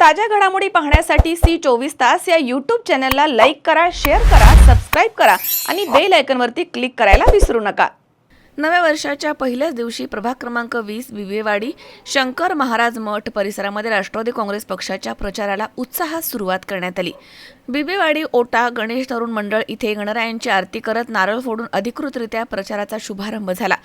ताज्या घडामोडी पाहण्यासाठी सी चोवीस तास या यूट्यूब चॅनलला लाईक करा शेअर करा सबस्क्राईब करा आणि बेल आयकनवरती क्लिक करायला विसरू नका. नव्या वर्षाच्या पहिल्याच दिवशी प्रभाग क्रमांक वीस विवेवाडी शंकर महाराज मठ परिसरामध्ये राष्ट्रवादी काँग्रेस पक्षाच्या प्रचाराला उत्साहात सुरुवात करण्यात आली. बिबेवाडी ओटा गणेश तरुण मंडळ इथे गणरायांची आरती करत नारळ फोडून अधिकृतरित्या प्रचाराचा शुभारंभ झाला.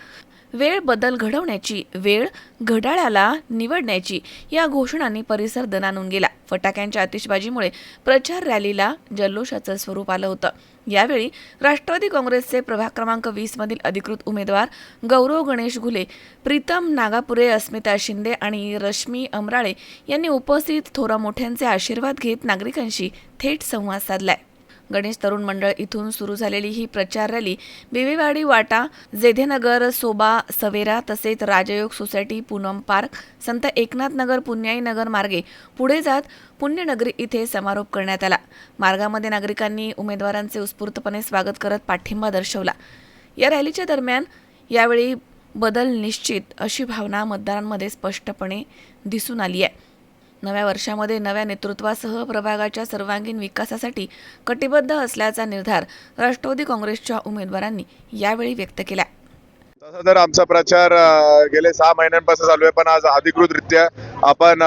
वेळ बदल घडवण्याची वेळ घड्याळाला निवडण्याची या घोषणांनी परिसर दणानून गेला. फटाक्यांच्या आतिषबाजीमुळे प्रचार रॅलीला जल्लोषाचं स्वरूप आलं होतं. यावेळी राष्ट्रवादी काँग्रेसचे प्रभाग क्रमांक वीस मधील अधिकृत उमेदवार गौरव गणेश घुले प्रीतम नागापुरे अस्मिता शिंदे आणि रश्मी अमराळे यांनी उपस्थित थोरा मोठ्यांचे आशीर्वाद घेत नागरिकांशी थेट संवाद साधलाय. गणेश तरुण मंडळ इथून सुरू झालेली ही प्रचार रॅली बेबीवाडी वाटा जेधेनगर सोबा सवेरा तसेच राजयोग सोसायटी पूनम पार्क संत एकनाथ नगर पुण्याई नगर मार्गे पुढे जात पुण्यनगरी इथे समारोप करण्यात आला. मार्गामध्ये नागरिकांनी उमेदवारांचे उत्स्फूर्तपणे स्वागत करत पाठिंबा दर्शवला. या रॅलीच्या दरम्यान यावेळी बदल निश्चित अशी भावना मतदारांमध्ये स्पष्टपणे दिसून आली आहे. नव्या वर्षामध्ये नव्या नेतृत्वासह प्रभागाच्या सर्वांगीण विकासासाठी कटिबद्ध असल्याचा निर्धार राष्ट्रवादी काँग्रेसच्या उमेदवारांनी यावेळी व्यक्त केला. तसा तर आमचा प्रचार गेले सहा महिन्यांपासून चालू आहे पण आज अधिकृतरित्या आपण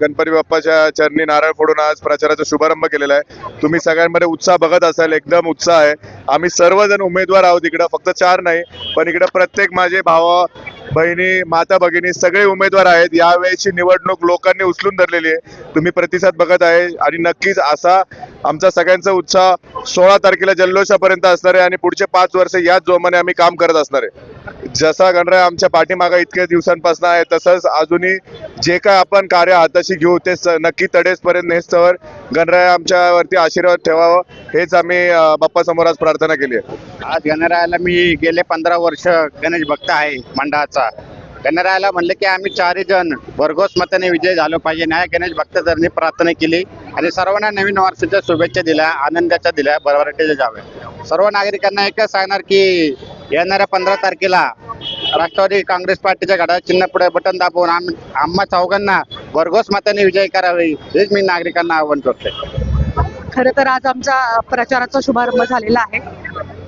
गणपती बाप्पाच्या चरणी नारळ फोडून आज प्रचाराचा शुभारंभ केलेला आहे. तुम्ही सगळ्यांमध्ये उत्साह बघत असाल एकदम उत्साह आहे. आम्ही सर्वजण उमेदवार आहोत इकडं फक्त चार नाही पण इकडं प्रत्येक माझे भाव बहिणी माता भगिनी सगळे उमेदवार आहेत. यावेळेची निवडणूक लोकांनी उचलून धरलेली आहे. तुम्ही प्रतिसाद बघत आहे आणि नक्कीच असा आमचा सगळ्यांचा उत्साह सोळा तारखेला जल्लोषापर्यंत असणार आहे आणि पुढचे पाच वर्ष याच जोमाने आम्ही काम करत असणार आहे. जसा गणराय आमच्या पाठीमागा इतक्या दिवसांपासून आहे तसंच अजूनही जे काय आपण कार्य हाताशी घेऊ ते नक्की तडेसपर्यंत नेस्तवर गणराय आमच्यावरती आशीर्वाद ठेवावं हेच आम्ही बाप्पा बाप्पासमोर आज प्रार्थना केली आहे. आज गणरायाला मी गेले पंधरा वर्ष गणेश भक्त आहे मंडळाचा. गणरायाला म्हणले की आम्ही चारही जण भरघोस मताने विजय झालो पाहिजे. न्याय गणेश भक्तधरणी प्रार्थना केली आणि सर्वांना नवीन वर्षाच्या शुभेच्छा दिल्या आनंदाच्या दिल्या भरभराटीच्या जाव्या सर्व नागरिकांना एकच सांगणार की येणाऱ्या पंधरा तारखेला राष्ट्रवादी काँग्रेस पार्टीच्या घड्याळ चिन्ह पुढे बटन दाबवून आम्ही आम्हा चौघांना भरघोस मताने विजय करावे हेच मी नागरिकांना आव्हान करतोय. खरं तर आज आमचा प्रचाराचा शुभारंभ झालेला आहे.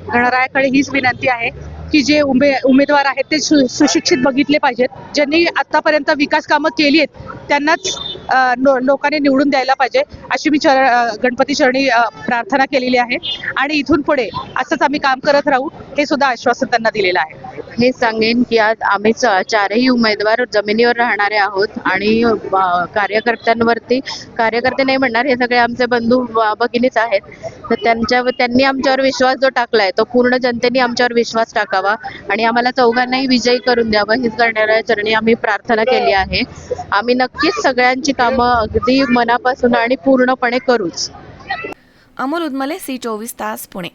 गणरायाकडे हीच विनंती आहे की जे उमे उमेदवार आहेत ते सु सुशिक्षित बघितले पाहिजेत. ज्यांनी आतापर्यंत विकास कामं केली आहेत त्यांनाच लोकांनी निवडून द्यायला पाहिजे. अशी मी चर गणपती चरणी प्रार्थना केलेली आहे. आणि इथून पुढे असंच आम्ही काम करत राहू हे सुद्धा आश्वासन त्यांना दिलेलं आहे. हे सांगेन की आज आम्ही च- चारही उमेदवार जमिनीवर राहणारे आहोत आणि कार्यकर्त्यांवरती कार्यकर्ते नाही म्हणणार हे सगळे आमचे बंधू भगिनीच आहेत. तर त्यांच्या त्यांनी आमच्यावर विश्वास जो टाकलाय तो पूर्ण जनतेने आमच्यावर विश्वास टाकावा आणि आम्हाला चौघांनाही विजयी करून द्यावं हीच करणाऱ्या चरणी आम्ही प्रार्थना केली आहे. आम्ही नक्कीच सगळ्यांची कामं अगदी मनापासून आणि पूर्ण पूर्णपणे करूच. अमोल उदमले सी चोवीस तास पुणे.